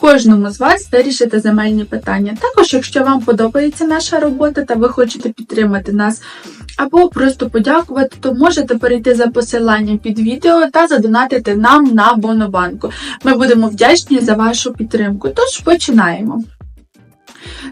кожному з вас вирішити земельні питання. Також, якщо вам подобається наша робота та ви хочете підтримати нас або просто подякувати, то можете перейти за посиланням під відео та задонатити нам на Бонобанку. Ми будемо вдячні за вашу підтримку. Тож починаємо.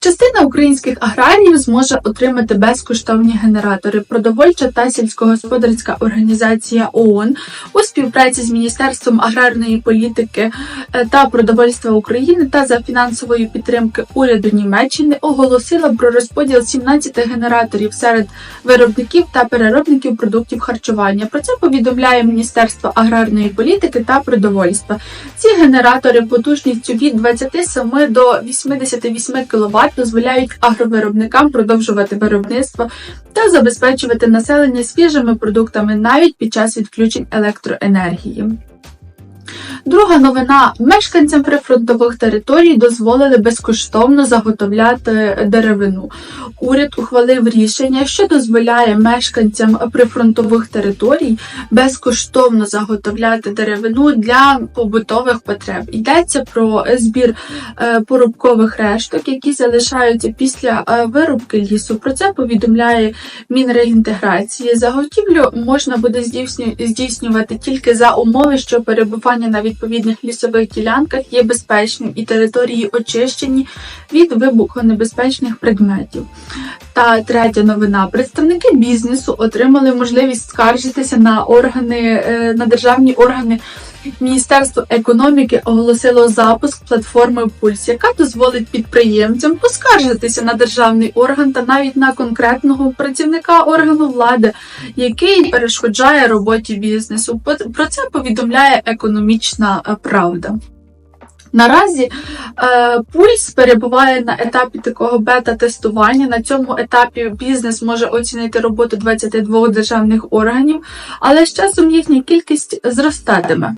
Частина українських аграріїв зможе отримати безкоштовні генератори. Продовольча та сільськогосподарська організація ООН у співпраці з Міністерством аграрної політики е, та продовольства України та за фінансової підтримки уряду Німеччини оголосила про розподіл 17 генераторів серед виробників та переробників продуктів харчування. Про це повідомляє Міністерство аграрної політики та продовольства. Ці генератори потужністю від 27 до 88 кВт дозволяють агровиробникам продовжувати виробництво та забезпечувати населення свіжими продуктами навіть під час відключень електроенергії. Друга новина: мешканцям прифронтових територій дозволили безкоштовно заготовляти деревину. Уряд ухвалив рішення, що дозволяє мешканцям прифронтових територій безкоштовно заготовляти деревину для побутових потреб. Йдеться про збір е, порубкових решток, які залишаються після е, вирубки лісу. Про це повідомляє Мінреінтеграції. Заготівлю можна буде здійснювати тільки за умови, що перебування на відповідних лісових ділянках є безпечним і території очищені від вибухонебезпечних предметів. Третя новина: представники бізнесу отримали можливість скаржитися на органи е, на державні органи. Міністерство економіки оголосило запуск платформи Пульс, яка дозволить підприємцям поскаржитися на державний орган та навіть на конкретного працівника органу влади, який перешкоджає роботі бізнесу. Про це повідомляє економічна правда. Наразі е, пульс перебуває на етапі такого бета-тестування. На цьому етапі бізнес може оцінити роботу 22 державних органів, але з часом їхня кількість зростатиме.